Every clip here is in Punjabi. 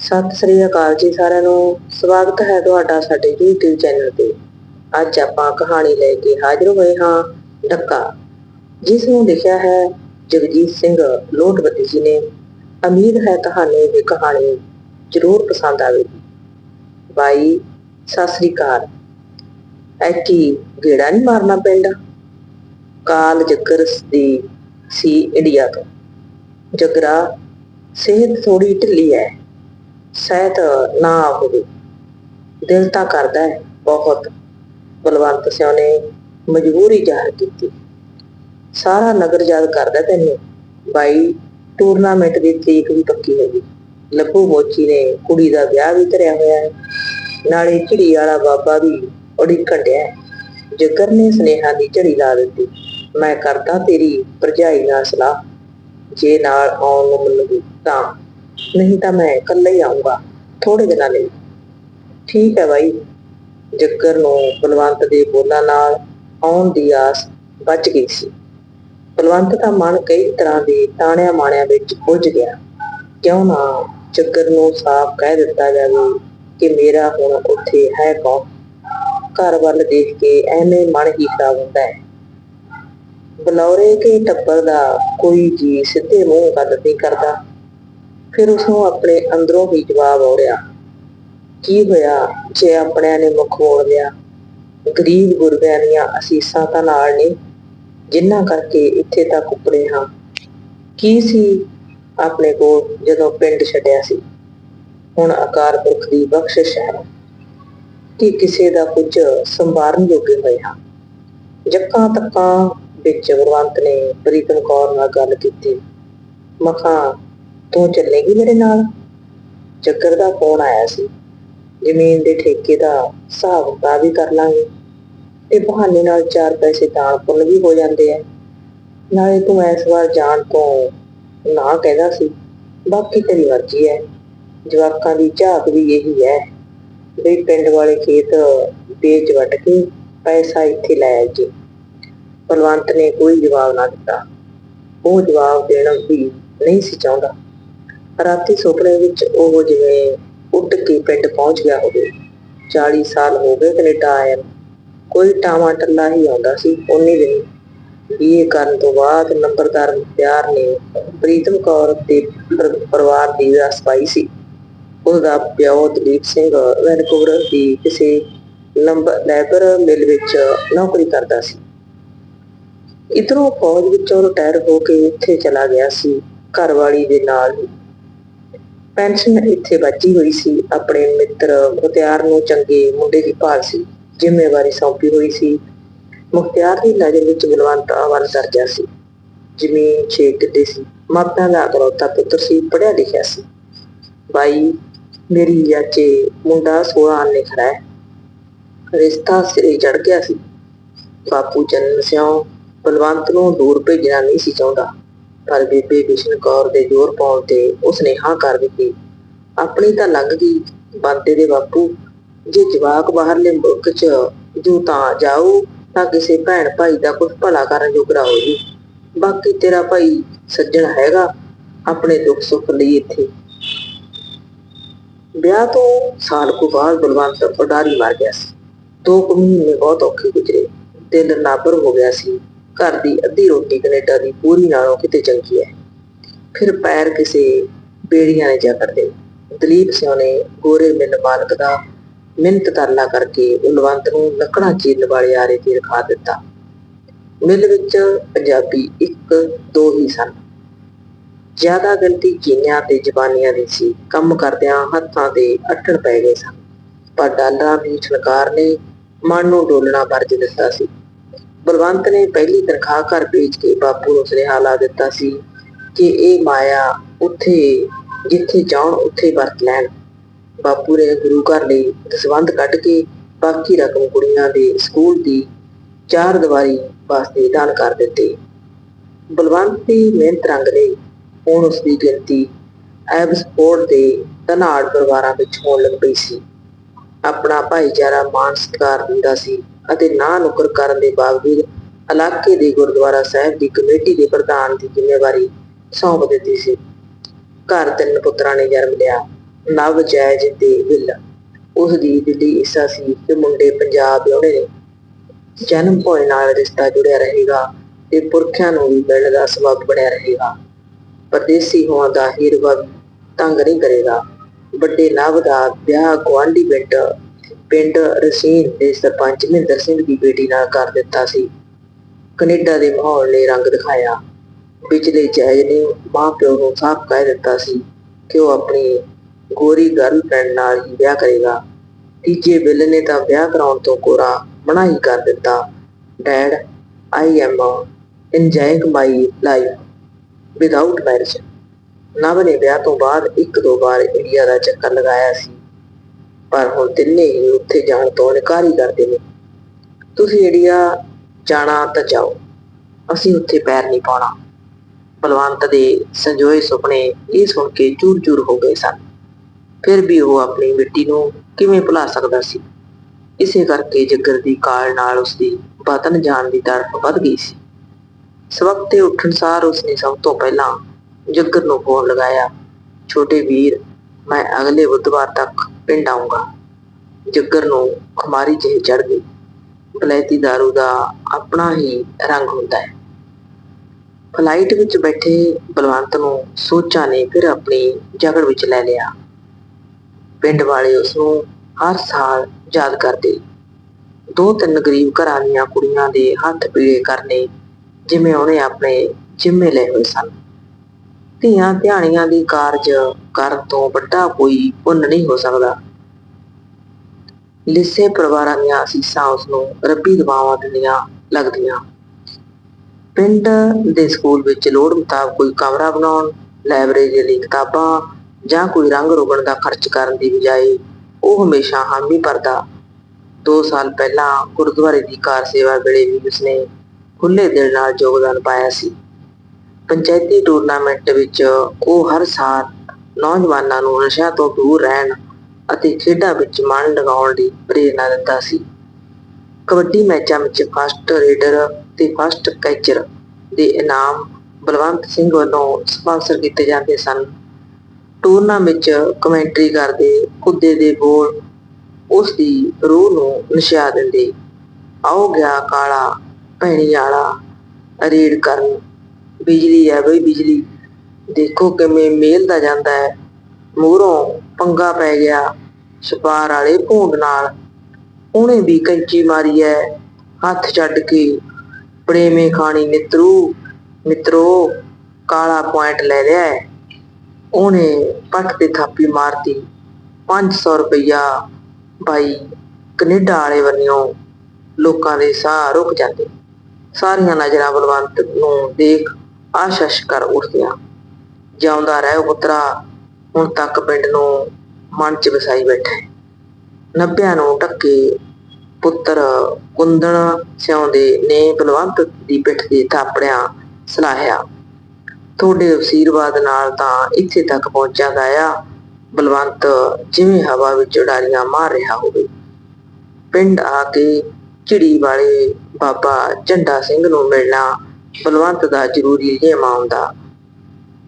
ਸਤਿ ਸ੍ਰੀ ਅਕਾਲ ਜੀ ਸਾਰਿਆਂ ਨੂੰ। ਸਵਾਗਤ ਹੈ ਤੁਹਾਡਾ ਸਾਡੇ YouTube ਚੈਨਲ ਤੇ। ਅੱਜ ਆਪਾਂ ਕਹਾਣੀ ਲੈ ਕੇ ਹਾਜ਼ਰ ਹੋਏ ਹਾਂ ਡੱਕਾ। ਜਿਸ ਨੂੰ ਲਿਖਿਆ ਹੈ ਜਗਜੀਤ ਸਿੰਘ ਲੋਟਵਤੀ ਜੀ ਨੇ। ਉਮੀਦ ਹੈ ਤੁਹਾਨੂੰ ਇਹ ਕਹਾਣੀ ਜ਼ਰੂਰ ਪਸੰਦ ਆਵੇਗੀ। ਬਾਈ, ਸਤਿ ਸ੍ਰੀ ਅਕਾਲ। ਐਕੀ ਗੇੜਾ ਨਹੀਂ ਮਾਰਨਾ ਪੈਂਦਾ ਕਾਲ ਜੱਗਰ ਦੀ ਸੀ ਇੰਡੀਆ ਤੋਂ। ਜਗਰਾ, ਸਿਹਤ ਥੋੜੀ ਢਿੱਲੀ ਹੈ। ਸਹਿਤ ਨਾ ਹੋਵੇ। ਦਿਲ ਤਾਂ ਕਰਦਾ ਹੈ ਬਹੁਤ। ਬਲਵੰਤ ਸਿਉ ਨੇ ਮਜਬੂਰੀ ਜ਼ਾਹਰ ਕੀਤੀ। ਸਾਰਾ ਨਗਰ ਯਾਦ ਕਰਦਾ ਤੈਨੂੰ। ਬਾਈ ਟੂਰਨਾਮੈਂਟ ਦੀ ਤਰੀਕ ਵੀ ਪੱਕੀ ਹੋ ਲੱਭੂ ਮੋਚੀ ਨੇ ਕੁੜੀ ਦਾ ਵਿਆਹ ਵੀ ਧਰਿਆ ਹੋਇਆ ਹੈ। ਨਾਲੇ ਝੜੀ ਵਾਲਾ ਬਾਬਾ ਵੀ ਉਡੀਕਣ ਡਿਆ ਜਗਰ ਨੇ ਸੁਨੇਹਾ ਦੀ ਝੜੀ ਲਾ ਦਿੱਤੀ, ਮੈਂ ਕਰਦਾ ਤੇਰੀ ਭਰਜਾਈ ਨਾਲ ਸਲਾਹ। ਜੇ ਨਾਲ ਆਉਣ ਨੂੰ ਮਿਲੂਗੀ ਤਾਂ। ਨਹੀਂ ਤਾਂ ਮੈਂ ਇਕੱਲਾ ਹੀ ਆਉਂਗਾ ਥੋੜੇ ਦਿਨਾਂ ਲਈ। ਠੀਕ ਹੈ ਬਾਈ। ਜੱਗਰ ਨੂੰ ਬਲਵੰਤ ਦੇ ਬੋਲਾਂ ਨਾਲ ਆਉਣ ਦੀ ਆਸ ਬਚ ਗਈ ਸੀ। ਬਲਵੰਤ ਦਾ ਮਨ ਕਈ ਤਰ੍ਹਾਂ ਦੇ ਤਾਣਿਆਂ ਮਾਣਿਆਂ ਵਿੱਚ ਉਲਝ ਗਿਆ। ਕਿਉਂ ਨਾ ਜੱਗਰ ਨੂੰ ਸਾਫ਼ ਕਹਿ ਦਿੱਤਾ ਜਾਵੇ ਕਿ ਮੇਰਾ ਹੁਣ ਉੱਥੇ ਹੈ ਕੌਣ? ਘਰ ਵੱਲ ਦੇਖ ਕੇ ਐਵੇਂ ਮਨ ਹੀ ਖਰਾਬ ਹੁੰਦਾ ਹੈ। ਬਲੌਰੇ ਕੇ ਟੱਬਰ ਦਾ ਕੋਈ ਜੀ ਸਿੱਧੇ ਮੂੰਹ ਗੱਲ ਨਹੀਂ ਕਰਦਾ। ਫਿਰ ਉਸ ਨੂੰ ਆਪਣੇ ਅੰਦਰੋਂ ਹੀ ਜਵਾਬ ਆਉੜਿਆ ਕੀ ਹੋਇਆ ਜੇ ਆਪਣਿਆਂ ਨੇ ਮੁੱਖ ਮੋੜ ਲਿਆ? ਗਰੀਬ ਗੁਰਬਿਆਂ ਦੀਆਂ ਅਸੀਸਾਂ ਤਾਂ ਨਾਲ ਨੇ, ਜਿਨ੍ਹਾਂ ਕਰਕੇ ਇੱਥੇ ਤੱਕ ਉਪੜੇ ਹਾਂ। ਕੀ ਸੀ ਆਪਣੇ ਕੋਲ ਜਦੋਂ ਪਿੰਡ ਛੱਡਿਆ ਸੀ? ਹੁਣ ਅਕਾਲ ਪੁਰਖ ਦੀ ਬਖਸ਼ਿਸ਼ ਹੈ ਕਿ ਕਿਸੇ ਦਾ ਕੁਝ ਸੰਭਾਰਨ ਜੋਗੇ ਹੋਏ ਹਾਂ। ਜੱਕਾਂ ਤੱਕਾਂ ਵਿੱਚ ਗੁਰਵੰਤ ਨੇ ਪ੍ਰੀਤਮ ਕੌਰ ਨਾਲ ਗੱਲ ਕੀਤੀ। ਮਖਾ ਤੂੰ ਚੱਲੇਗੀ ਮੇਰੇ ਨਾਲ? ਚੱਕਰ ਦਾ ਫੋਨ ਆਇਆ ਸੀ। ਜ਼ਮੀਨ ਦੇ ਠੇਕੇ ਦਾ ਹਿਸਾਬ ਕਿਤਾਬ ਵੀ ਕਰ ਲਾਂਗੇ। ਤੇ ਬਹਾਨੇ ਨਾਲ ਚਾਰ ਪੈਸੇ ਦਾਨ ਪੁੰਨ ਵੀ ਹੋ ਜਾਂਦੇ ਆ। ਨਾਲੇ ਤੂੰ ਇਸ ਵਾਰ ਜਾਣ ਤੋਂ ਨਾ ਕਹਿੰਦਾ ਸੀ, ਬਾਕੀ ਤੇਰੀ ਮਰਜ਼ੀ ਹੈ ਜਵਾਕਾਂ ਦੀ ਝਾਕ ਵੀ ਇਹੀ ਹੈ ਵੀ ਪਿੰਡ ਵਾਲੇ ਖੇਤ ਵੇਚ ਵਟ ਕੇ ਪੈਸਾ ਇੱਥੇ ਲੈ ਆਈ ਜੀ ਬਲਵੰਤ ਨੇ ਕੋਈ ਜਵਾਬ ਨਾ ਦਿੱਤਾ। ਉਹ ਜਵਾਬ ਦੇਣਾ ਵੀ ਨਹੀਂ ਸੀ ਚਾਹੁੰਦਾ। ਰਾਤੀ ਸੁਪਨੇ ਵਿੱਚ ਉਹ ਜਿਵੇਂ ਉੱਡ ਕੇ ਪਿੰਡ ਪਹੁੰਚ ਗਿਆ ਹੋਵੇ 40 ਸਾਲ ਹੋ ਗਏ ਕੈਨੇਡਾ ਆਇਆ ਕੋਈ ਟਾਵਾਂ ਟੱਲਾ ਹੀ ਆਉਂਦਾ ਸੀ ਉਨੀ ਦਿਨ ਇਹ ਕਰਨ ਤੋਂ ਬਾਅਦ ਨੰਬਰਦਾਰ ਪਿਆਰ ਨੇ ਪ੍ਰੀਤਮ ਕੌਰ ਦੇ ਪਰਿਵਾਰ ਦੀ ਰਸ ਪਾਈ ਸੀ। ਉਹਦਾ ਪਿਓ ਦਲੀਪ ਸਿੰਘ ਵੈਨਕੂਵਰ ਦੀ ਕਿਸੇ ਨੰਬਰ, ਲੈਬਰ ਮਿਲ ਵਿੱਚ ਨੌਕਰੀ ਕਰਦਾ ਸੀ। ਇਧਰੋਂ ਫੌਜ ਵਿੱਚੋਂ ਰਿਟਾਇਰ ਹੋ ਕੇ ਇੱਥੇ ਚਲਾ ਗਿਆ ਸੀ। ਘਰਵਾਲੀ ਦੇ ਨਾਲ ਹੀ ਪੈਨਸ਼ਨ ਇੱਥੇ ਬਚੀ ਹੋਈ ਸੀ, ਆਪਣੇ ਮਿੱਤਰ ਮੁਖਤਿਆਰ ਨੂੰ ਚੰਗੇ ਮੁੰਡੇ ਦੀ ਭਾਲ ਸੀ, ਜ਼ਿੰਮੇਵਾਰੀ ਸੌਂਪੀ ਹੋਈ ਸੀ। ਮੁਖਤਿਆਰ ਦੀ ਨਜ਼ਰ ਵਿੱਚ ਬਲਵੰਤ ਅਵਲ ਦਰਜਾ ਸੀ। ਜ਼ਮੀਨ ਛੇ ਕਿੱਲੇ ਸੀ। ਮਾਤਾ ਦਾ ਇਕਲੌਤਾ ਪੁੱਤਰ ਸੀ, ਪੜ੍ਹਿਆ ਲਿਖਿਆ ਸੀ। ਬਾਈ, ਮੇਰੀ ਯਾਚੇ ਮੁੰਡਾ 16 ਆਨੇ ਖੜਾ ਹੈ। ਰਿਸ਼ਤਾ ਸਿਰੇ ਚੜ ਗਿਆ ਸੀ। ਬਾਪੂ ਚੰਨ ਸਿਉ, ਬਲਵੰਤ ਨੂੰ ਦੂਰ ਭੇਜਣਾ ਨਹੀਂ ਸੀ ਚਾਹੁੰਦਾ। ਪਰ ਬੀਬੀ ਬਿਸ਼ਨ ਕੌਰ ਦੇ ਜ਼ੋਰ ਪਾਉਣ ਤੇ ਉਸਨੇ ਹਾਂ ਕਰ ਦਿੱਤੀ। ਆਪਣੀ ਤਾਂ ਲੰਘ ਗਈ ਬੰਦੇ ਦੇ ਬਾਪੂ। ਜੇ ਜਵਾਕ ਬਾਹਰਲੇ ਮੁਲਕ 'ਚ ਜੋ ਤਾਂ ਜਾਊ, ਤਾਂ ਕਿਸੇ ਭੈਣ ਭਾਈ ਦਾ ਕੁਝ ਭਲਾ ਕਰਨ ਜੋਗਰਾ ਹੋ ਜੀ ਬਾਕੀ ਤੇਰਾ ਭਾਈ ਸੱਜਣ ਹੈਗਾ, ਆਪਣੇ ਦੁੱਖ ਸੁੱਖ ਲਈ ਇੱਥੇ। ਵਿਆਹ ਤੋਂ ਸਾਲ ਕੁ ਬਾਅਦ ਬਲਵੰਤ ਉਡਾਰੀ ਮਾਰ ਗਿਆ ਸੀ। ਦੋ ਕੁ ਮਹੀਨੇ ਬਹੁਤ ਔਖੇ ਗੁਜ਼ਰੇ। ਦਿਲ ਨਾਬਰ ਹੋ ਗਿਆ ਸੀ। ਘਰ ਦੀ ਅੱਧੀ ਰੋਟੀ ਕੈਨੇਡਾ ਦੀ ਪੂਰੀ ਨਾਲੋਂ ਕਿਤੇ ਚੰਗੀ ਹੈ। ਫਿਰ ਪੈਰ ਕਿਸੇ ਬੇੜੀਆਂ ਨੇ ਜਾ ਕਰਦੇ ਦਲੀਪ ਸਿੰਘ ਨੇ ਗੋਰੇ ਮਿਲ ਮਾਲਕ ਦਾ ਮਿਹਨਤ ਤਰਲਾ ਕਰਕੇ ਉਲਵੰਤ ਨੂੰ ਲੱਕੜਾਂ ਚੀਰਨ ਵਾਲੇ ਆਰੇ ਤੇ ਰਖਾ ਦਿੱਤਾ। ਮਿਲ ਵਿੱਚ ਪੰਜਾਬੀ ਇੱਕ ਦੋ ਹੀ ਸਨ। ਜ਼ਿਆਦਾ ਗਲਤੀ ਕੀਨਿਆਂ ਤੇ ਜ਼ਬਾਨੀਆਂ ਦੀ ਸੀ। ਕੰਮ ਕਰਦਿਆਂ ਹੱਥਾਂ ਤੇ ਅੱਟਣ ਪੈ ਗਏ ਸਨ। ਪਰ ਡਾਲਰਾਂ ਦੀ ਛਣਕਾਰ ਨੇ ਮਨ ਨੂੰ ਡੋਲਣਾ ਵਰਜ ਦਿੱਤਾ ਸੀ। ਬਲਵੰਤ ਨੇ ਪਹਿਲੀ ਤਨਖਾਹ ਘਰ ਭੇਜ ਕੇ ਬਾਪੂ ਨੂੰ ਸੁਨੇਹਾ ਲਾ ਦਿੱਤਾ ਸੀ ਕਿ ਇਹ ਮਾਇਆ ਉੱਥੇ, ਜਿੱਥੇ ਜਾਣ, ਉੱਥੇ ਵਰਤ ਲੈਣ। ਬਾਪੂ ਨੇ ਗੁਰੂ ਘਰ ਲਈ ਦਸਵੰਧ ਕੱਢ ਕੇ ਬਾਕੀ ਰਕਮ ਕੁੜੀਆਂ ਦੇ ਸਕੂਲ ਦੀ ਚਾਰ ਦੀਵਾਰੀ ਵਾਸਤੇ ਦਾਨ ਕਰ ਦਿੱਤੀ। ਬਲਵੰਤ ਦੀ ਮਿਹਨਤ ਰੰਗ ਲਈ ਹੁਣ ਉਸ ਦੀ ਗਿਣਤੀ ਐਬਸਪੋਰਟ ਦੇ ਧਨਾੜ ਪਰਿਵਾਰਾਂ ਵਿੱਚ ਹੋਣ ਲੱਗ ਪਈ ਸੀ। ਆਪਣਾ ਭਾਈਚਾਰਾ ਮਾਨ ਸਤਿਕਾਰ ਦਿੰਦਾ ਸੀ। ਅਤੇ ਨਾ ਨੁਕਰ ਕਰਨ ਦੇ ਬਾਵਜੂਦ ਇਲਾਕੇ ਦੇ ਗੁਰਦੁਆਰਾ ਸਾਹਿਬ ਦੀ ਕਮੇਟੀ ਦੇ ਪ੍ਰਧਾਨ ਦੀ ਜ਼ਿੰਮੇਵਾਰੀ ਸੌਂਪ ਦਿੱਤੀ ਸੀ। ਘਰ ਤਿੰਨ ਪੁੱਤਰਾਂ ਨੇ ਜਨਮ ਲਿਆ, ਨਵ, ਜੈਜ਼ ਤੇ ਵਿਲ। ਉਸ ਦੀ ਦਿੱਲੀ ਇੱਛਾ ਸੀ ਕਿ ਮੁੰਡੇ ਪੰਜਾਬ ਵਿਆਹੁਣੇ ਨੇ। ਜਨਮ ਭੋਏ ਨਾਲ ਰਿਸ਼ਤਾ ਜੁੜਿਆ ਰਹੇਗਾ ਤੇ ਪੁਰਖਿਆਂ ਨੂੰ ਵੀ ਮਿਲਣ ਦਾ ਸਬਬ ਬਣਿਆ ਰਹੇਗਾ। ਪਰਦੇਸੀ ਹੋਣ ਦਾ ਹੀਰਵਾ ਵੀ ਤੰਗ ਨਹੀਂ ਕਰੇਗਾ। ਵੱਡੇ ਨਵ ਦਾ ਵਿਆਹ ਗੁਆਂਢੀ ਪਿੰਡ ਪਿੰਡ ਰਸੀਨ ਦੇ ਸਰਪੰਚ ਮਹਿੰਦਰ ਸਿੰਘ ਦੀ ਬੇਟੀ ਨਾਲ ਕਰ ਦਿੱਤਾ ਸੀ। ਕੈਨੇਡਾ ਦੇ ਮਾਹੌਲ ਨੇ ਰੰਗ ਦਿਖਾਇਆ। ਪਿਛਲੇ ਜੈਜ ਨੇ ਮਾਂ ਪਿਓ ਨੂੰ ਸਾਫ਼ ਕਹਿ ਦਿੱਤਾ ਸੀ ਕਿ ਉਹ ਆਪਣੀ ਗੋਰੀ ਗਰਲਫ੍ਰੈਂਡ ਨਾਲ ਹੀ ਵਿਆਹ ਕਰੇਗਾ। ਤੀਜੇ ਬਿੱਲ ਨੇ ਤਾਂ ਵਿਆਹ ਕਰਾਉਣ ਤੋਂ ਕੋਰਾ ਮਨਾ ਹੀ ਕਰ ਦਿੱਤਾ। Dad I am enjoying my life without marriage Nav ਨੇ ਵਿਆਹ ਤੋਂ ਬਾਅਦ ਇੱਕ ਦੋ ਵਾਰ ਇੰਡੀਆ ਦਾ ਚੱਕਰ ਲਗਾਇਆ ਸੀ। ਪਰ ਹੁਣ ਤਿੰਨੇ ਹੀ ਉੱਥੇ ਜਾਣ ਤੋਂ ਇਨਕਾਰ ਹੀ ਕਰਦੇ ਨੇ। ਤੁਸੀਂ ਇੰਡੀਆ ਜਾਣਾ ਤਾਂ ਜਾਓ, ਅਸੀਂ ਉੱਥੇ ਪੈਰ ਨਹੀਂ ਪਾਉਣਾ। ਬਲਵੰਤ ਦੇ ਸੰਜੋਏ ਸੁਪਨੇ ਇਹ ਸੁਣ ਕੇ ਚੂਰ-ਚੂਰ ਹੋ ਗਏ ਸਨ। ਫਿਰ ਵੀ ਉਹ ਆਪਣੀ ਮਿੱਟੀ ਨੂੰ ਕਿਵੇਂ ਭੁਲਾ ਸਕਦਾ ਸੀ? ਇਸੇ ਕਰਕੇ ਜੱਗਰ ਦੀ ਕਾਲ ਨਾਲ ਉਸਦੀ ਵਤਨ ਜਾਣ ਦੀ ਤੜਫ ਵੱਧ ਗਈ ਸੀ। ਸਵਖਤੇ ਉੱਠਣ ਸਾਰ ਉਸਨੇ ਸਭ ਤੋਂ ਪਹਿਲਾਂ ਜੱਗਰ ਨੂੰ ਫੋਨ ਲਗਾਇਆ, ਛੋਟੇ ਵੀਰ, ਮੈਂ ਅਗਲੇ ਬੁੱਧਵਾਰ ਤੱਕ ਪਿੰਡ ਆਉਂਗਾ ਜੱਗਰ ਨੂੰ ਖੁਮਾਰੀ ਜਿਹੀ ਚੜ ਗਈ। ਬਲੈਤੀ ਦਾਰੂ ਦਾ ਆਪਣਾ ਹੀ ਰੰਗ ਹੁੰਦਾ ਹੈ। ਫਲਾਈਟ ਵਿੱਚ ਬੈਠੇ ਬਲਵੰਤ ਨੂੰ ਸੋਚਾਂ ਨੇ ਫਿਰ ਆਪਣੀ ਜਗੜ ਵਿੱਚ ਲੈ ਲਿਆ। ਪਿੰਡ ਵਾਲੇ ਉਸ ਨੂੰ ਹਰ ਸਾਲ ਯਾਦ ਕਰਦੇ। ਦੋ ਤਿੰਨ ਗਰੀਬ ਘਰਾਂ ਦੀਆਂ ਕੁੜੀਆਂ ਦੇ ਹੱਥ ਪੀੜੇ ਕਰਨੇ ਜਿਵੇਂ ਉਹਨੇ ਆਪਣੇ ਜਿੰਮੇ ਲਏ ਹੋਏ ਸਨ। ਧੀਆਂ ਧਿਆਣੀਆਂ ਦੀ ਕਾਰਜ ਕਰਨ ਤੋਂ ਵੱਡਾ ਕੋਈ ਪੁੰਨ ਨਹੀਂ ਹੋ ਸਕਦਾ। ਲਿੱਸੇ ਪਰਿਵਾਰਾਂ ਦੀਆਂ ਅਸੀਸਾਂ ਉਸ ਨੂੰ ਰੱਬੀ ਦਬਾਵਾਂ ਦਿੰਦੀਆਂ ਲੱਗਦੀਆਂ। ਪਿੰਡ ਦੇ ਸਕੂਲ ਵਿੱਚ ਲੋੜ ਮੁਤਾਬਕ ਕੋਈ ਕਮਰਾ ਬਣਾਉਣ, ਲਾਇਬ੍ਰੇਰੀ ਲਈ ਕਿਤਾਬਾਂ ਜਾਂ ਕੋਈ ਰੰਗ ਰੋਗਣ ਦਾ ਖਰਚ ਕਰਨ ਦੀ ਬਜਾਏ ਉਹ ਹਮੇਸ਼ਾ ਹਾਮੀ ਭਰਦਾ। 2 ਸਾਲ ਪਹਿਲਾਂ ਗੁਰਦੁਆਰੇ ਦੀ ਕਾਰ ਸੇਵਾ ਵੇਲੇ ਵੀ ਉਸਨੇ ਖੁੱਲੇ ਦਿਲ ਨਾਲ ਯੋਗਦਾਨ ਪਾਇਆ ਸੀ। ਪੰਚਾਇਤੀ ਟੂਰਨਾਮੈਂਟ ਵਿੱਚ ਉਹ ਹਰ ਸਾਲ ਨੌਜਵਾਨਾਂ ਨੂੰ ਨਸ਼ਿਆਂ ਤੋਂ ਦੂਰ ਰਹਿਣ ਅਤੇ ਖੇਡਾਂ ਵਿੱਚ ਮਨ ਲਗਾਉਣ ਲਈ ਪ੍ਰੇਰਨਾ ਦਿੰਦਾ ਸੀ। ਕਬੱਡੀ ਮੈਚਾਂ ਵਿੱਚ ਫਸਟ ਰੇਡਰ ਤੇ ਫਸਟ ਕੈਚਰ ਦੇ ਇਨਾਮ ਬਲਵੰਤ ਸਿੰਘ ਵੱਲੋਂ ਸਪਾਂਸਰ ਕੀਤੇ ਜਾਂਦੇ ਸਨ। ਟੂਰਨਾ ਵਿੱਚ ਕਮੈਂਟਰੀ ਕਰਦੇ ਕੁੱਦੇ ਦੇ ਬੋਲ ਉਸ ਦੀ ਰੂਹ ਨੂੰ ਨਸ਼ਾ ਦਿੰਦੇ। ਆਓ ਗਿਆ ਕਾਲਾ, ਭੈਣੀ ਵਾਲਾ ਰੇਡ ਕਰਨ, ਬਿਜਲੀ ਐ ਬਈ ਬਿਜਲੀ। ਦੇਖੋ ਕਿਵੇਂ ਮੇਲਦਾ ਜਾਂਦਾ ਹੈ। ਮੂਹਰੋਂ ਪੰਗਾ ਪੈ ਗਿਆ। ਛਪਾਰ ਵਾਲੇ ਭੂੰਡ ਨਾਲ ਉਹਨੇ ਵੀ ਕੰਚੀ ਮਾਰੀ ਹੈ। ਹੱਥ ਛੱਡ ਕੇ ਪ੍ਰੇਮੇ ਖਾਣੀ ਮਿੱਤਰੂ, ਮਿੱਤਰੋ, ਕਾਲਾ ਪੁਆਇੰਟ ਲੈ ਲਿਆ ਉਹਨੇ ਪੱਟ ਤੇ ਥਾਪੀ ਮਾਰਤੀ। 500 ਰੁਪਇਆ ਬਾਈ ਕੈਨੇਡਾ ਵਾਲੇ ਬੰਨਿਓ ਲੋਕਾਂ ਦੇ ਸਾਹ ਰੁਕ ਜਾਂਦੇ। ਸਾਰੀਆਂ ਨਜ਼ਰਾਂ ਬਲਵੰਤ ਨੂੰ ਦੇਖ ਆਸ਼ਸ਼ ਕਰ ਉੱਠਦੀਆਂ ਜਿਉਂਦਾ ਰਹਿ ਪੁੱਤਰਾ, ਹੁਣ ਤੱਕ ਪਿੰਡ ਨੂੰ ਮਨ ਚ ਵਸਾਈ ਬੈਠਾ ਹੈ। ਨੱਬਿਆਂ ਨੂੰ ਟੱਕੇ ਪੁੱਤਰ ਕੁੰਦਣ ਸਿਉਂਦੇ ਨੇ ਬਲਵੰਤ ਦੀ ਪਿੱਠ ਤੇ ਥਾਪੜਿਆਂ ਸਲਾਹਿਆ, ਤੁਹਾਡੇ ਅਸ਼ੀਰਵਾਦ ਨਾਲ ਤਾਂ ਇੱਥੇ ਤੱਕ ਪਹੁੰਚਿਆ ਗਿਆ ਬਲਵੰਤ, ਜਿਵੇਂ ਹਵਾ ਵਿੱਚ ਉਡਾਰੀਆਂ ਮਾਰ ਰਿਹਾ ਹੋਵੇ। ਪਿੰਡ ਆ ਕੇ ਝਿੜੀ ਵਾਲੇ ਬਾਬਾ ਝੰਡਾ ਸਿੰਘ ਨੂੰ ਮਿਲਣਾ ਬਲਵੰਤ ਦਾ ਜ਼ਰੂਰੀ ਨਿਯਮ ਆਉਂਦਾ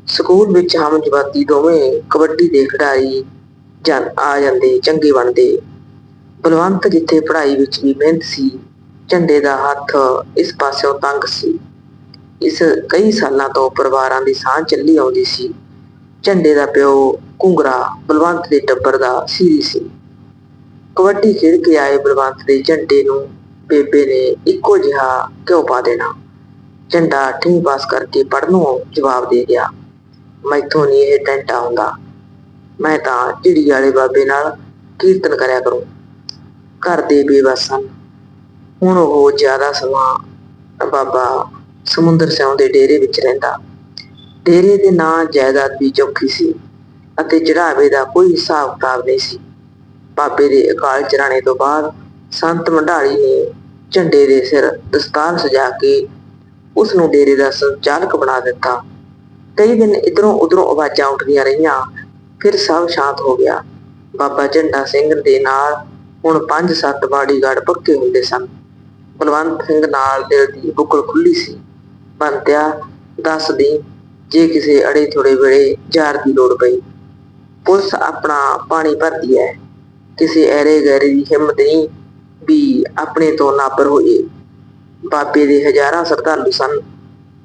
ਸਕੂਲ ਵਿੱਚ ਹਮ ਜਵਾਤੀ ਦੋਵੇਂ ਕਬੱਡੀ ਦੇ ਖਿਡਾਰੀ ਜਨ ਆ ਜਾਂਦੇ, ਚੰਗੇ ਬਣਦੇ। ਬਲਵੰਤ ਜਿੱਥੇ ਪੜ੍ਹਾਈ ਵਿੱਚ ਵੀ ਮਿਹਨਤ ਸੀ, ਝੰਡੇ ਦਾ ਹੱਥ ਇਸ ਪਾਸਿਓਂ ਤੰਗ ਸੀ। ਇਸ ਕਈ ਸਾਲਾਂ ਤੋਂ ਪਰਿਵਾਰਾਂ ਦੀ ਸਾਂਝ ਚੱਲੀ ਆਉਂਦੀ ਸੀ। ਝੰਡੇ ਦਾ ਪਿਓ ਕੁੰਗਰਾ ਬਲਵੰਤ ਦੇ ਟੱਬਰ ਦਾ ਸੀਰੀ ਸੀ। ਕਬੱਡੀ ਖੇਡ ਕੇ ਆਏ ਬਲਵੰਤ ਦੇ ਝੰਡੇ ਨੂੰ ਬੇਬੇ ਨੇ ਇੱਕੋ ਜਿਹਾ ਕਿਉਂ ਪਾ ਦੇਣਾ। ਝੰਡਾ 8ਵੀਂ ਪਾਸ ਕਰਕੇ ਪੜ੍ਹਨੋਂ ਜਵਾਬ ਦੇ ਗਿਆ। ਮੈਥੋਂ ਨਹੀਂ ਇਹ ਟੈਂਟਾ ਹੁੰਦਾ ਮੈਂ ਤਾਂ ਝਿੜੀ ਵਾਲੇ ਬਾਬੇ ਨਾਲ ਕੀਰਤਨ ਕਰਿਆ ਕਰੂੰ। ਘਰ ਦੇ ਬੇਬਸ ਸਨ ਹੁਣ ਉਹ ਜ਼ਿਆਦਾ ਸਮਾਂ ਬਾਬਾ ਸਮੁੰਦਰ ਸਿਉਂ ਦੇ ਡੇਰੇ ਵਿੱਚ ਰਹਿੰਦਾ। ਡੇਰੇ ਦੇ ਨਾਂ ਜਾਇਦਾਦ ਵੀ ਚੌਖੀ ਸੀ ਅਤੇ ਚੜਾਵੇ ਦਾ ਕੋਈ ਹਿਸਾਬ ਕਿਤਾਬ ਨਹੀਂ ਸੀ। ਬਾਬੇ ਦੇ ਅਕਾਲ ਚਰਾਣੇ ਤੋਂ ਬਾਅਦ ਸੰਤ ਮੰਡਾਲੀ ਨੇ ਝੰਡੇ ਦੇ ਸਿਰ ਦਸਤਾਰ ਸਜਾ ਕੇ ਉਸ ਨੂੰ ਡੇਰੇ ਦਾ ਸੰਚਾਲਕ ਬਣਾ ਦਿੱਤਾ। ਕਈ ਦਿਨ ਇਧਰੋਂ ਉਧਰੋਂ ਆਵਾਜ਼ਾਂ ਉੱਠਦੀਆਂ ਰਹੀਆਂ, ਫਿਰ ਸਭ ਸ਼ਾਂਤ ਹੋ ਗਿਆ। ਬਾਬਾ ਝੰਡਾ ਸਿੰਘ ਦੇ ਨਾਲ ਹੁਣ 5-7 ਬਾਡੀਗਾਰਡ ਪੱਕੇ ਹੁੰਦੇ ਸਨ। ਬਲਵੰਤ ਸਿੰਘ ਨਾਲ ਦਿਲ ਦੀ ਬੁੱਕਲ ਖੁੱਲੀ ਸੀ। ਬੰਤਿਆ, ਦੱਸ ਦੀ, ਜੇ ਕਿਸੇ ਅੜੇ ਥੋੜੇ ਵੇਲੇ ਜਾਰ ਦੀ ਲੋੜ ਪਈ। ਪੁਲਿਸ ਆਪਣਾ ਪਾਣੀ ਭਰਦੀ ਹੈ। ਕਿਸੇ ਐਰੇ ਗੈਰੇ ਦੀ ਹਿੰਮਤ ਨਹੀਂ ਵੀ ਆਪਣੇ ਤੋਂ ਨਾਬਰ ਹੋਏ। ਬਾਬੇ ਦੇ ਹਜ਼ਾਰਾਂ ਸ਼ਰਧਾਲੂ ਸਨ।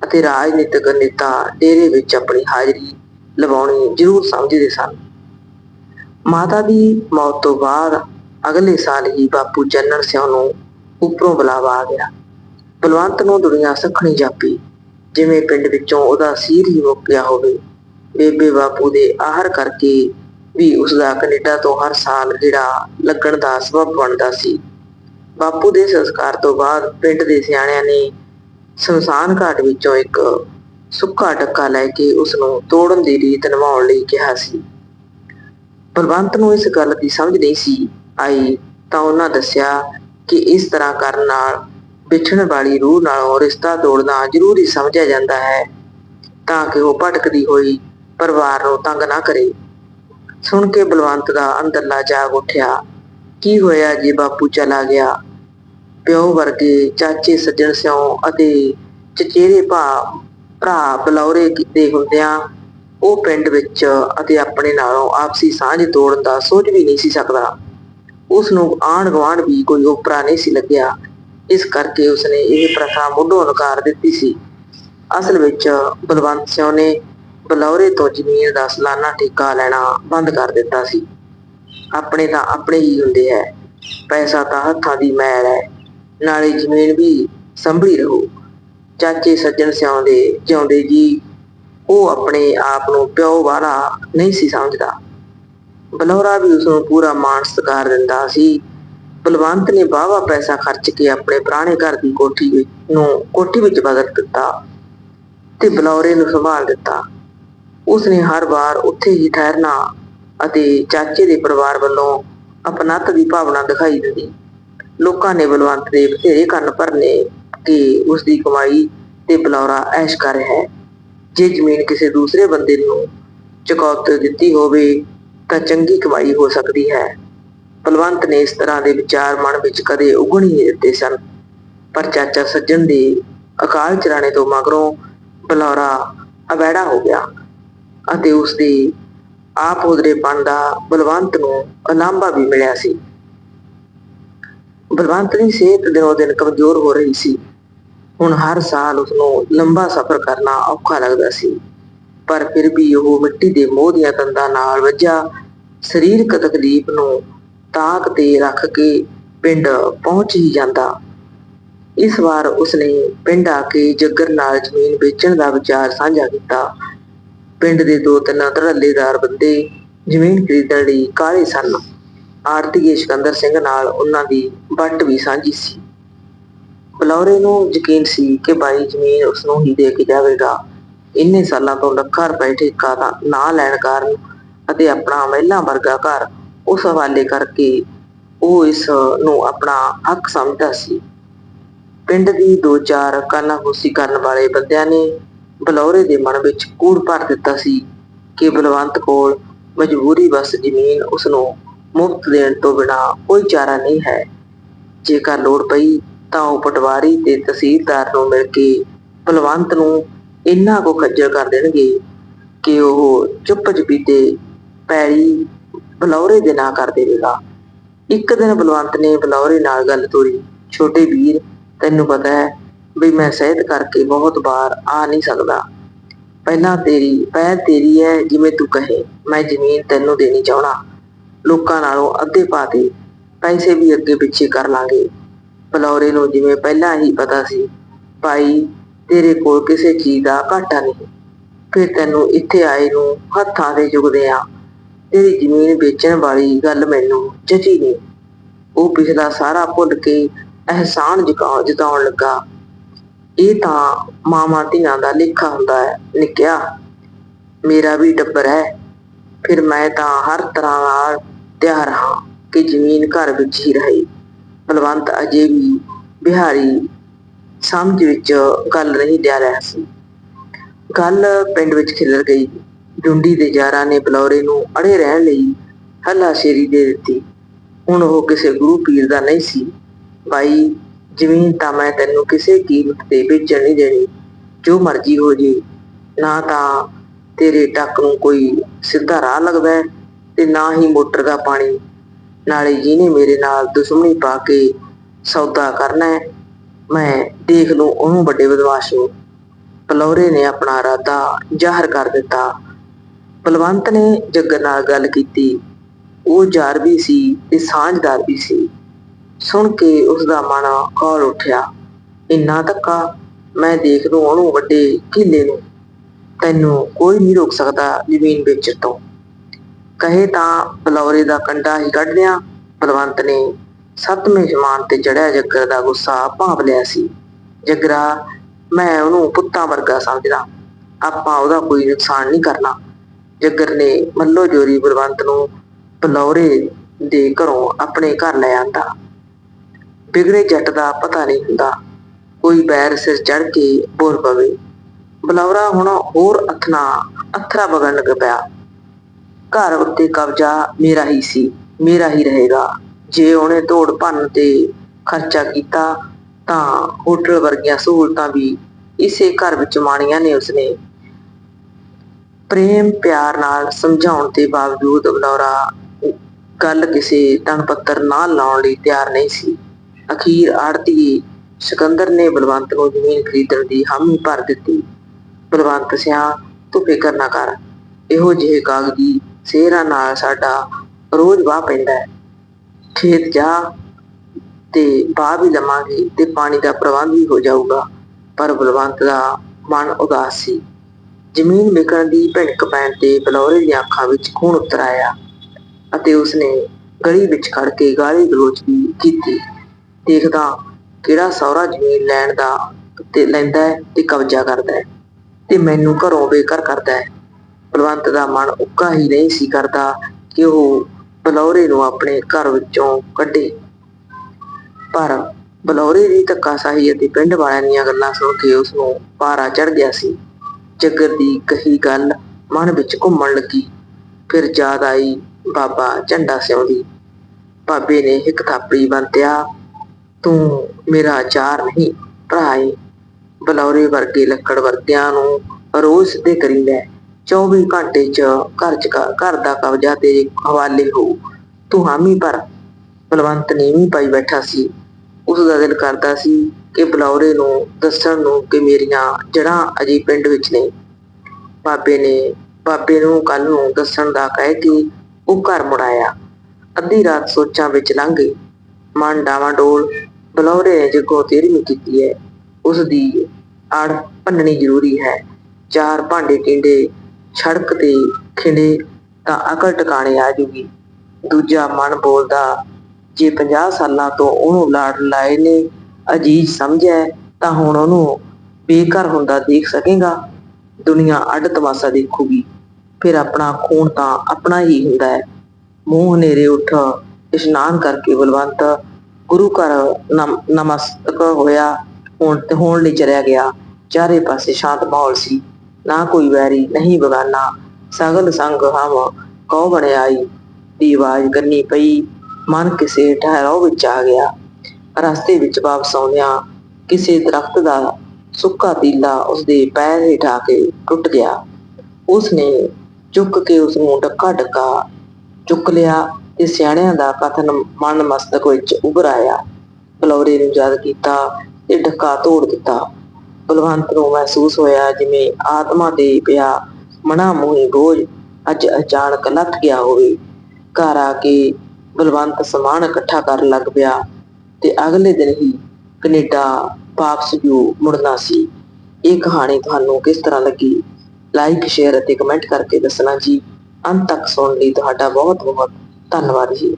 ਅਤੇ ਰਾਜਨੀਤਿਕ ਨੇਤਾ ਡੇਰੇ ਵਿੱਚ ਆਪਣੀ ਹਾਜ਼ਰੀ ਲਵਾਉਣੀ ਜ਼ਰੂਰ ਸਮਝਦੇ ਸਨ। ਮਾਤਾ ਦੀ ਮੌਤ ਤੋਂ ਬਾਅਦ ਅਗਲੇ ਸਾਲ ਹੀ ਬਾਪੂ ਜਨਰਲ ਸਿੰਘ ਨੂੰ ਉੱਪਰੋਂ ਬੁਲਾਵਾ ਆ ਗਿਆ। ਬਲਵੰਤ ਨੂੰ ਦੁਨੀਆ ਸਖਣੀ ਜਾਪੀ, ਜਿਵੇਂ ਪਿੰਡ ਵਿੱਚੋਂ ਉਹਦਾ ਸੀਰ ਹੀ ਮੁੱਕ ਗਿਆ ਹੋਵੇ। ਬੇਬੇ ਬਾਪੂ ਦੇ ਆਹਰ ਕਰਕੇ ਵੀ ਉਸ ਦਾ ਕੈਨੇਡਾ ਤੋਂ ਹਰ ਸਾਲ ਜਿਹੜਾ ਲੱਗਣ ਦਾ ਸਬਬ ਬਣਦਾ ਸੀ। ਬਾਪੂ ਦੇ ਸੰਸਕਾਰ ਤੋਂ ਬਾਅਦ ਪਿੰਡ ਦੇ ਸਿਆਣਿਆਂ ਨੇ ਸ਼ਮਸ਼ਾਨ ਘਾਟ ਵਿੱਚੋਂ ਇੱਕ ਸੁੱਕਾ ਡੱਕਾ ਲੈ ਕੇ ਉਸ ਨੂੰ ਤੋੜਨ ਦੀ ਰੀਤ ਨਿਭਾਉਣ ਲਈ ਕਿਹਾ ਸੀ। ਬਲਵੰਤ ਨੂੰ ਇਸ ਗੱਲ ਦੀ ਸਮਝ ਨਹੀਂ ਸੀ ਆਈ ਤਾਂ ਉਹਨਾਂ ਦੱਸਿਆ ਕਿ ਇਸ ਤਰ੍ਹਾਂ ਕਰਨ ਨਾਲ, ਵਿਛੜਨ ਵਾਲੀ ਰੂਹ ਨਾਲੋਂ ਰਿਸ਼ਤਾ ਤੋੜਨਾ ਜ਼ਰੂਰੀ ਸਮਝਿਆ ਜਾਂਦਾ ਹੈ ਤਾਂ ਕਿ ਉਹ ਭਟਕਦੀ ਹੋਈ ਪਰਿਵਾਰ ਨੂੰ ਤੰਗ ਨਾ ਕਰੇ। ਸੁਣ ਕੇ ਬਲਵੰਤ ਦਾ ਅੰਦਰਲਾ ਜਾਗ ਉੱਠਿਆ। ਕੀ ਹੋਇਆ ਜੇ ਬਾਪੂ ਚਲਾ ਗਿਆ? ਪਿਓ ਵਰਗੇ, ਚਾਚੇ, ਸੱਜਣ ਸਿਉ ਅਤੇ ਚਚੇਰੇ ਭਾ, ਭਰਾ ਬਲੌਰੇ ਦੇ ਹੁੰਦਿਆਂ ਉਹ ਪਿੰਡ ਵਿੱਚ ਅਤੇ ਆਪਣੇ ਨਾਲੋਂ ਆਪਸੀ ਸਾਂਝ ਤੋੜਨ ਦਾ ਸੋਚ ਵੀ ਨਹੀਂ ਸੀ ਸਕਦਾ। ਉਸ ਨੂੰ ਆਣ ਗੁਆਂਢ ਵੀ ਕੋਈ ਉਪਰਾ ਨਹੀਂ ਸੀ ਲੱਗਿਆ। ਇਸ ਕਰਕੇ ਉਸਨੇ ਇਹ ਪ੍ਰਥਾ ਮੁੱਢੋਂ ਨਕਾਰ ਦਿੱਤੀ ਸੀ। ਅਸਲ ਵਿੱਚ ਬਲਵੰਤ ਸਿੰਘ ਨੇ ਬਲੌਰੇ ਤੋਂ ਜ਼ਮੀਨ ਦਾ ਸਲਾਨਾ ਠੇਕਾ ਲੈਣਾ ਬੰਦ ਕਰ ਦਿੱਤਾ ਸੀ। ਆਪਣੇ ਤਾਂ ਆਪਣੇ ਹੀ ਹੁੰਦੇ ਹੈ। ਪੈਸਾ ਤਾਂ ਹੱਥਾਂ ਦੀ ਮੈਲ ਹੈ। ਨਾਲੇ ਜ਼ਮੀਨ ਵੀ ਸੰਭਲੀ ਰਹੂ। ਚਾਚੇ ਸੱਜਣ ਸਿਆਉਂਦੇ ਜਿਉਂਦੇ ਜੀ, ਉਹ ਆਪਣੇ ਆਪ ਨੂੰ ਪਿਓ ਵਾਲਾ ਨਹੀਂ ਸੀ ਸਮਝਦਾ। ਬਲੌਰਾ ਵੀ ਉਸ ਨੂੰ ਪੂਰਾ ਮਾਣ ਸਤਿਕਾਰ ਦਿੰਦਾ ਸੀ। ਬਲਵੰਤ ਨੇ ਬਾਵਾ ਪੈਸਾ ਖਰਚ ਕੇ ਆਪਣੇ ਪੁਰਾਣੇ ਘਰ ਦੀ ਕੋਠੀ ਨੂੰ ਕੋਠੀ ਵਿੱਚ ਬਦਲ ਦਿੱਤਾ ਤੇ ਬਲੌਰੇ ਨੂੰ ਸੰਭਾਲ ਦਿੱਤਾ। ਉਸਨੇ ਹਰ ਵਾਰ ਉੱਥੇ ਹੀ ਠਹਿਰਨਾ ਅਤੇ ਚਾਚੇ ਦੇ ਪਰਿਵਾਰ ਵੱਲੋਂ ਅਪਨਤ ਦੀ ਭਾਵਨਾ ਦਿਖਾਈ ਦਿੱਤੀ ਲੋਕਾਂ ਨੇ ਬਲਵੰਤ ਦੇ ਬਥੇਰੇ ਕੰਨ ਭਰਨੇ ਕਿ ਉਸ ਦੀ ਕਮਾਈ ਤੇ ਬਲੌਰਾ ਐਸ਼ ਕਰ ਰਿਹਾ ਹੈ। ਜੇ ਜ਼ਮੀਨ ਕਿਸੇ ਦੂਸਰੇ ਬੰਦੇ ਨੂੰ ਚੁਕੌਤ ਦਿੱਤੀ ਹੋਵੇ, ਤਾਂ ਚੰਗੀ ਕਮਾਈ ਹੋ ਸਕਦੀ ਹੈ। ਬਲਵੰਤ ਨੇ ਇਸ ਤਰ੍ਹਾਂ ਦੇ ਵਿਚਾਰ ਮਨ ਵਿੱਚ ਕਦੇ ਉਗਣ ਹੀ ਦਿੱਤੇ ਸਨ। ਪਰ ਚਾਚਾ ਸੱਜਣ ਦੇ ਅਕਾਲ ਚਲਾਣੇ ਤੋਂ ਮਗਰੋਂ ਬਲੌਰਾ ਅਵੈੜਾ ਹੋ ਗਿਆ ਅਤੇ ਉਸ ਦੀ ਆਪ ਉਦਰੇਪਣ ਦਾ ਬਲਵੰਤ ਨੂੰ ਅਲਾਂਭਾ ਵੀ ਮਿਲਿਆ ਸੀ। ਬਲਵੰਤ ਦੀ ਸਿਹਤ ਦਿਨੋ ਦਿਨ ਕਮਜ਼ੋਰ ਹੋ ਰਹੀ ਸੀ। ਹੁਣ ਹਰ ਸਾਲ ਉਸ ਨੂੰ ਲੰਬਾ ਸਫ਼ਰ ਕਰਨਾ ਔਖਾ ਲੱਗਦਾ ਸੀ। ਪਰ ਫਿਰ ਵੀ ਉਹ ਮਿੱਟੀ ਦੇ ਮੋਹ ਦੀਆਂ ਤੰਦਾਂ ਨਾਲ ਵੱਜਾ। ਸਰੀਰਕ ਤਕਲੀਫ ਨੂੰ ਤਾਕ ਤੇ ਰੱਖ ਕੇ ਪਿੰਡ ਪਹੁੰਚ ਹੀ ਜਾਂਦਾ। ਇਸ ਵਾਰ ਉਸਨੇ ਪਿੰਡ ਆ ਕੇ ਜੱਗਰ ਨਾਲ ਜ਼ਮੀਨ ਵੇਚਣ ਦਾ ਵਿਚਾਰ ਸਾਂਝਾ ਕੀਤਾ। ਪਿੰਡ ਦੇ ਦੋ ਤਿੰਨ ਧੜੱਲੇਦਾਰ ਬੰਦੇ ਜ਼ਮੀਨ ਖਰੀਦਣ ਲਈ ਕਾਹਲੇ ਸਨ। ਆਰਤੀਏ ਸਿਕੰਦਰ ਸਿੰਘ ਨਾਲ ਉਹਨਾਂ ਦੀ ਵੱਟ ਵੀ ਸਾਂਝੀ ਸੀ। ਬਲੌਰੇ ਨੂੰ ਯਕੀਨ ਸੀ ਕਿ ਬਾਈ ਜ਼ਮੀਨ ਉਸ ਨੂੰ ਹੀ ਦੇ ਕੇ ਜਾਵੇਗਾ। ਇੰਨੇ ਸਾਲਾਂ ਤੋਂ ਲੱਖਾਂ ਰੁਪਏ ਠੇਕਾ ਦਾ ਨਾ ਲੈਣ ਕਾਰਨ ਅਤੇ ਆਪਣਾ ਮਹਿਲਾ ਵਰਗਾ ਘਰ ਉਸ ਹਵਾਲੇ ਕਰਕੇ ਉਹ ਇਸ ਨੂੰ ਆਪਣਾ ਹੱਕ ਸਮਝਦਾ ਸੀ। ਪਿੰਡ ਦੀ ਦੋ ਚਾਰ ਕਾਨਾਫੂਸੀ ਕਰਨ ਵਾਲੇ ਬੰਦਿਆਂ ਨੇ ਬਲੌਰੇ ਦੇ ਮਨ ਵਿੱਚ ਕੂੜ ਭਰ ਦਿੱਤਾ ਸੀ ਕਿ ਬਲਵੰਤ ਕੋਲ ਮਜਬੂਰੀ ਬਸ ਜ਼ਮੀਨ ਉਸ ਨੂੰ ਮੁਫਤ ਦੇਣ ਤੋਂ ਬਿਨਾ ਕੋਈ ਚਾਰਾ ਨਹੀਂ ਹੈ। ਜੇਕਰ ਲੋੜ ਪਈ ਤਾਂ ਉਹ ਪਟਵਾਰੀ ਤੇ ਤਹਿਸੀਲਦਾਰ ਨੂੰ ਮਿਲ ਕੇ ਬਲਵੰਤ ਨੂੰ ਇੰਨਾ ਕੋ ਖੱਜਲ ਕਰ ਦੇਣਗੇ ਕਿ ਉਹ ਚੁੱਪ ਚਪੀਤੇ ਪੈਰੀ ਬਲੌਰੇ ਦੇ ਨਾਂ ਕਰ ਦੇਵੇਗਾ। ਇੱਕ ਦਿਨ ਬਲਵੰਤ ਨੇ ਬਲੌਰੇ ਨਾਲ ਗੱਲ ਤੋਰੀ। ਛੋਟੇ ਵੀਰ, ਤੈਨੂੰ ਪਤਾ ਹੈ ਵੀ ਮੈਂ ਸਹਿਤ ਕਰਕੇ ਬਹੁਤ ਵਾਰ ਆ ਨਹੀਂ ਸਕਦਾ। ਪਹਿਲਾਂ ਤੇਰੀ, ਪਹਿਲ ਤੇਰੀ ਹੈ ਜਿਵੇਂ ਤੂੰ ਕਹੇ। ਮੈਂ ਜ਼ਮੀਨ ਤੈਨੂੰ ਦੇਣੀ ਚਾਹਣਾ ਲੋਕਾਂ ਨਾਲੋਂ ਅੱਧੇ ਪਾ ਦੇ ਪੈਸੇ ਵੀ ਅੱਗੇ ਪਿੱਛੇ ਕਰ ਲਾਂਗੇ। ਬਲੌਰੇ ਨੂੰ ਜਿਵੇਂ ਪਹਿਲਾਂ ਹੀ ਪਤਾ ਸੀ, ਭਾਈ, ਤੇਰੇ ਕੋਲ ਕਿਸੇ ਚੀਜ਼ ਦਾ ਘਾਟਾ ਨਹੀਂ। ਫਿਰ ਤੈਨੂੰ ਇੱਥੇ ਆਏ ਨੂੰ ਹੱਥਾਂ ਦੇ ਜੁਗਦੇ ਆ। ਤੇਰੀ ਜ਼ਮੀਨ ਵੇਚਣ ਵਾਲੀ ਗੱਲ ਮੈਨੂੰ ਜਚੀ ਨਹੀਂ। ਉਹ ਪਿਛਲਾ ਸਾਰਾ ਭੁੱਲ ਕੇ ਅਹਿਸਾਨ ਜੁਕਾ ਜਤਾਉਣ ਲੱਗਾ। ਇਹ ਤਾਂ ਮਾਮਾ ਧੀਆਂ ਦਾ ਲੇਖਾ ਹੁੰਦਾ ਹੈ, ਨਿੱਕਿਆ। ਮੇਰਾ ਵੀ ਟੱਬਰ ਹੈ। ਫਿਰ ਮੈਂ ਤਾਂ ਹਰ ਤਰ੍ਹਾਂ ਨਾਲ ਤਿਆਰ ਹਾਂ ਕਿ ਜ਼ਮੀਨ ਘਰ ਵਿੱਚ ਹੀ ਰਹੇ। ਬਲਵੰਤ ਅਜੇ ਵੀ ਬਿਹਾਰੀ ਸਮਝ ਵਿੱਚ ਗੱਲ ਨਹੀਂ ਲਿਆ ਰਿਹਾ ਸੀ। ਗੱਲ ਪਿੰਡ ਵਿੱਚ ਖਿਲਰ ਗਈ। ਡੁੰਡੀ ਦੇ ਯਾਰਾਂ ਨੇ ਬਲੌਰੇ ਨੂੰ ਅੜੇ ਰਹਿਣ ਲਈ ਹੱਲਾਸ਼ੇਰੀ ਦੇ ਦਿੱਤੀ। ਹੁਣ ਉਹ ਕਿਸੇ ਗੁਰੂ ਪੀਰ ਦਾ ਨਹੀਂ ਸੀ। ਭਾਈ ਜ਼ਮੀਨ ਤਾਂ ਮੈਂ ਤੈਨੂੰ ਕਿਸੇ ਕੀਮਤ ਤੇ ਵੇਚਣ ਨਹੀਂ ਦੇਣੀ। ਜੋ ਮਰਜ਼ੀ ਹੋ ਜੇ, ਨਾ ਤਾਂ ਤੇਰੇ ਟੱਕ ਨੂੰ ਕੋਈ ਸਿੱਧਾ ਰਾਹ ਲੱਗਦਾ ਹੈ। ਤੇ ਨਾ ਹੀ ਮੋਟਰ ਦਾ ਪਾਣੀ। ਨਾਲੇ ਜਿਹਨੇ ਮੇਰੇ ਨਾਲ ਦੁਸ਼ਮਣੀ ਪਾ ਕੇ ਸੌਦਾ ਕਰਨਾ ਹੈ, ਮੈਂ ਦੇਖ ਲੂ ਉਹਨੂੰ ਵੱਡੇ ਬਦਮਾਸ਼ ਨੂੰ ਪਲੌਰੇ ਨੇ ਆਪਣਾ ਇਰਾਦਾ ਜ਼ਾਹਰ ਕਰ ਦਿੱਤਾ। ਬਲਵੰਤ ਨੇ ਜੱਗਰ ਨਾਲ ਗੱਲ ਕੀਤੀ। ਉਹ ਜਾਰ ਵੀ ਸੀ ਤੇ ਸਾਂਝਦਾਰ ਵੀ ਸੀ। ਸੁਣ ਕੇ ਉਸ ਦਾ ਮਨ ਖੌਲ ਉੱਠਿਆ। ਇੰਨਾ ਧੱਕਾ ਮੈਂ ਦੇਖ ਲੂ ਉਹਨੂੰ ਵੱਡੇ ਕਿਲੇ ਨੂੰ। ਤੈਨੂੰ ਕੋਈ ਨਹੀਂ ਰੋਕ ਸਕਦਾ ਜ਼ਮੀਨ ਵੇਚਣ ਤੋਂ। ਕਹੇ ਤਾਂ ਬਲੌਰੇ ਦਾ ਕੰਡਾ ਹੀ ਕੱਢਦਿਆਂ ਬਲਵੰਤ ਨੇ ਸੱਤਵੇਂ ਜਮਾਨ ਤੇ ਚੜਿਆ ਜੱਗਰ ਦਾ ਗੁੱਸਾ ਭਾਂਪ ਲਿਆ ਸੀ। ਜੱਗਰਾ, ਮੈਂ ਉਹਨੂੰ ਪੁੱਤਾਂ ਵਰਗਾ ਸਮਝਦਾ। ਆਪਾਂ ਉਹਦਾ ਕੋਈ ਨੁਕਸਾਨ ਨਹੀਂ ਕਰਨਾ। ਜੱਗਰ ਨੇ ਮੱਲੋ ਜੋਰੀ ਬਲਵੰਤ ਨੂੰ ਬਲੌਰੇ ਦੇ ਘਰੋਂ ਆਪਣੇ ਘਰ ਲੈ ਆਂਦਾ। ਬਿਗੜੇ ਜੱਟ ਦਾ ਪਤਾ ਨਹੀਂ ਹੁੰਦਾ। ਕੋਈ ਬੈਰ ਸਿਰ ਚੜ ਕੇ ਬੋਲ ਪਵੇ। ਬਲੌਰਾ ਹੁਣ ਹੋਰ ਅਥਨਾ, ਅਥਰਾ ਵਗਣ ਲੱਗ ਪਿਆ। ਘਰ ਉੱਤੇ ਕਬਜ਼ਾ ਮੇਰਾ ਹੀ ਸੀ, ਮੇਰਾ ਹੀ ਰਹੇਗਾ। ਜੇ ਉਹਨੇ ਤੋੜ ਭੰਨ ਤੇ ਖਰਚਾ ਕੀਤਾ ਤਾਂ ਹੋਟਲ ਵਰਗੀਆਂ ਸਹੂਲਤਾਂ ਵੀ ਇਸੇ ਘਰ ਵਿੱਚ ਮਾਣੀਆਂ ਨੇ ਉਸਨੇ। ਪ੍ਰੇਮ ਪਿਆਰ ਨਾਲ ਸਮਝਾਉਣ ਦੇ ਬਾਵਜੂਦ ਬਲੌਰਾ ਗੱਲ ਕਿਸੇ ਤਣ ਪੱਤਰ ਨਾਲ ਲਾਉਣ ਲਈ ਤਿਆਰ ਨਹੀਂ ਸੀ। ਅਖੀਰ ਆੜਤੀ ਸਿਕੰਦਰ ਨੇ ਬਲਵੰਤ ਨੂੰ ਜ਼ਮੀਨ ਖਰੀਦਣ ਦੀ ਹਾਮੀ ਭਰ ਦਿੱਤੀ। ਬਲਵੰਤ ਸਿਆ ਤੂੰ ਫਿਕਰ ਨਾ ਕਰ। ਇਹੋ ਜਿਹੇ ਕਾਗਜ਼ੀ ਸੇਰਾਂ ਨਾਲ ਸਾਡਾ ਰੋਜ਼ ਵਾਹ ਪੈਂਦਾ ਹੈ। ਖੇਤ ਜਾ ਤੇ ਬਾਹ ਵੀ ਲਵਾਂਗੇ ਤੇ ਪਾਣੀ ਦਾ ਪ੍ਰਬੰਧ ਵੀ ਹੋ ਜਾਊਗਾ। ਪਰ ਬਲਵੰਤ ਦਾ ਮਨ ਉਦਾਸ ਸੀ। ਜ਼ਮੀਨ ਵਿਕਣ ਦੀ ਭਿਣਕ ਪੈਣ ਤੇ ਬਲੌਰੇ ਦੀਆਂ ਅੱਖਾਂ ਵਿੱਚ ਖੂਨ ਉਤਰ ਆਇਆ ਅਤੇ ਉਸਨੇ ਗਲੀ ਵਿੱਚ ਖੜ ਕੇ ਗਾਲੀ ਗਲੋਚ ਵੀ ਕੀਤੀ। ਦੇਖਦਾ ਕਿਹੜਾ ਸਹੁਰਾ ਜ਼ਮੀਨ ਲੈਣ ਦਾ ਤੇ ਲੈਂਦਾ ਹੈ ਤੇ ਕਬਜ਼ਾ ਕਰਦਾ ਹੈ ਤੇ ਮੈਨੂੰ ਘਰੋਂ ਬੇਘਰ ਕਰਦਾ ਹੈ। ਬਲਵੰਤ ਦਾ ਮਨ ਉੱਕਾ ਹੀ ਨਹੀਂ ਸੀ ਕਰਦਾ ਕਿ ਉਹ ਬਲੌਰੇ ਨੂੰ ਆਪਣੇ ਘਰ ਵਿੱਚੋਂ ਕੱਢੇ। ਪਰ ਬਲੌਰੇ ਦੀ ਧੱਕਾਸ਼ਾਹੀ ਅਤੇ ਪਿੰਡ ਵਾਲਿਆਂ ਦੀਆਂ ਗੱਲਾਂ ਸੁਣ ਕੇ ਉਸ ਨੂੰ ਪਾਰਾ ਚੜ ਗਿਆ ਸੀ। ਜੱਗਰ ਦੀ ਕਹੀ ਗੱਲ ਮਨ ਵਿੱਚ ਘੁੰਮਣ ਲੱਗੀ। ਫਿਰ ਯਾਦ ਆਈ ਬਾਬਾ ਝੰਡਾ ਸਿਉਂ ਦੀ। ਬਾਬੇ ਨੇ ਇੱਕ ਥਾਪੜੀ ਬੰਤਿਆ ਤੂੰ ਮੇਰਾ ਚਾਰ ਨਹੀਂ, ਭਰਾ ਏ। ਬਲੌਰੇ ਵਰਗੇ ਲੱਕੜ ਵਰਗਿਆਂ ਨੂੰ ਰੋਜ਼ ਸਿੱਧੇ ਕਰੀ ਲੈ 24 ਘੰਟੇ ਚ ਘਰ ਚ ਘਰ ਦਾ ਕਬਜ਼ਾ ਤੇਰੇ ਹਵਾਲੇ ਹੋ। ਤੂੰ ਹਾਮੀ ਭਰ। ਬਲਵੰਤ ਨੀਵੀਂ ਪਾਈ ਬੈਠਾ ਸੀ। ਉਸ ਦਾ ਦਿਲ ਕਰਦਾ ਸੀ ਕਿ ਬਲੌਰੇ ਨੂੰ ਦੱਸਣ ਨੂੰ ਕਿ ਮੇਰੀਆਂ ਜੜ੍ਹਾਂ ਅਜੇ ਪਿੰਡ ਵਿੱਚ ਨੇ। ਬਾਬੇ ਨੇ, ਬਾਬੇ ਨੂੰ ਕੱਲ ਨੂੰ ਦੱਸਣ ਦਾ ਕਹਿ ਕੇ ਉਹ ਘਰ ਮੁੜਾਇਆ ਅੱਧੀ ਰਾਤ ਸੋਚਾਂ ਵਿੱਚ ਲੰਘ ਗਈ। ਮਨ ਡਾਵਾਂਡੋਲ ਬਲੌਰੇ ਨੇ ਜੱਗੋਂ ਤੇਰਵੀਂ ਕੀਤੀ ਹੈ। ਉਸ ਦੀ ਆੜ ਭੰਨਣੀ ਜ਼ਰੂਰੀ ਹੈ। ਚਾਰ ਭਾਂਡੇ ਟਿੰਡੇ ਸੜਕ ਤੇ ਖਿੰਡੇ ਤਾਂ ਅਕਲ ਟਿਕਾਣੇ ਆ ਜੂਗੀ। ਦੂਜਾ ਮਨ ਬੋਲਦਾ, ਜੇ 50 ਸਾਲਾਂ ਤੋਂ ਉਹਨੂੰ ਲਾੜ ਲਾਏ ਨੇ, ਅਜੀਜ਼ ਸਮਝਿਆ, ਤਾਂ ਹੁਣ ਉਹਨੂੰ ਬੇਘਰ ਹੁੰਦਾ ਦੇਖ ਸਕੇਗਾ। ਦੁਨੀਆ ਅੱਡ ਤਮਾਸ਼ਾ ਦੇਖੂਗੀ। ਫਿਰ ਆਪਣਾ ਖੂਨ ਤਾਂ ਆਪਣਾ ਹੀ ਹੁੰਦਾ ਹੈ। ਮੂੰਹ ਹਨੇਰੇ ਉੱਠ ਇਸ਼ਨਾਨ ਕਰਕੇ ਬਲਵੰਤ ਗੁਰੂ ਘਰ ਨਮ- ਨਮਸਤਕ ਹੋਇਆ, ਹੁਣ ਤੇ ਹੋਣ ਲਈ ਚਲਿਆ ਗਿਆ। ਚਾਰੇ ਪਾਸੇ ਸ਼ਾਂਤ ਮਾਹੌਲ ਸੀ। ਨਾ ਕੋਈ ਵੈਰੀ, ਨਹੀਂ ਬਗਾਨਾ। ਸਗਲ ਸੰਗ ਹਮ ਕਉ ਬਣਾਈ ਦੀ ਆਵਾਜ਼ ਕਰਨੀ ਪਈ। ਮਨ ਕਿਸੇ ਠਹਿਰਾਓ ਵਿੱਚ ਆ ਗਿਆ। ਰਸਤੇ ਵਿੱਚ ਵਾਪਸ ਆਉਂਦਿਆਂ ਕਿਸੇ ਦਰਖਤ ਦਾ ਸੁੱਕਾ ਤੀਲਾ ਉਸਦੇ ਪੈਰ ਹੇਠ ਕੇ ਟੁੱਟ ਗਿਆ। ਉਸਨੇ ਚੁੱਕ ਕੇ ਉਸ ਨੂੰ ਡੱਕਾ ਡੱਕਾ ਚੁੱਕ ਲਿਆ ਤੇ ਸਿਆਣਿਆਂ ਦਾ ਕਥਨ ਮਨ ਮਸਤਕ ਵਿੱਚ ਉਭਰ ਆਇਆ। ਬਲੌਰੇ ਨੂੰ ਯਾਦ ਕੀਤਾ ਤੇ ਡੱਕਾ ਤੋੜ ਦਿੱਤਾ। ਬਲਵੰਤ ਨੂੰ ਮਹਿਸੂਸ ਹੋਇਆ ਜਿਵੇਂ ਆਤਮਾ ਤੇ ਪਿਆ ਮਨਾ ਮੂਹੀ ਬੋਝ ਅੱਜ ਅਚਾਨਕ ਲੱਥ ਗਿਆ ਹੋਵੇ। ਘਰ ਆ ਕੇ ਬਲਵੰਤ ਸਮਾਨ ਇਕੱਠਾ ਕਰਨ ਲੱਗ ਪਿਆ ਤੇ ਅਗਲੇ ਦਿਨ ਹੀ ਕੈਨੇਡਾ ਵਾਪਸ ਜੋ ਮੁੜਨਾ ਸੀ। ਇਹ ਕਹਾਣੀ ਤੁਹਾਨੂੰ ਕਿਸ ਤਰ੍ਹਾਂ ਲੱਗੀ? ਲਾਈਕ ਸ਼ੇਅਰ ਅਤੇ ਕਮੈਂਟ ਕਰਕੇ ਦੱਸਣਾ ਜੀ। ਅੰਤ ਤੱਕ ਸੁਣਨ ਲਈ ਤੁਹਾਡਾ ਬਹੁਤ ਬਹੁਤ ਧੰਨਵਾਦ ਜੀ।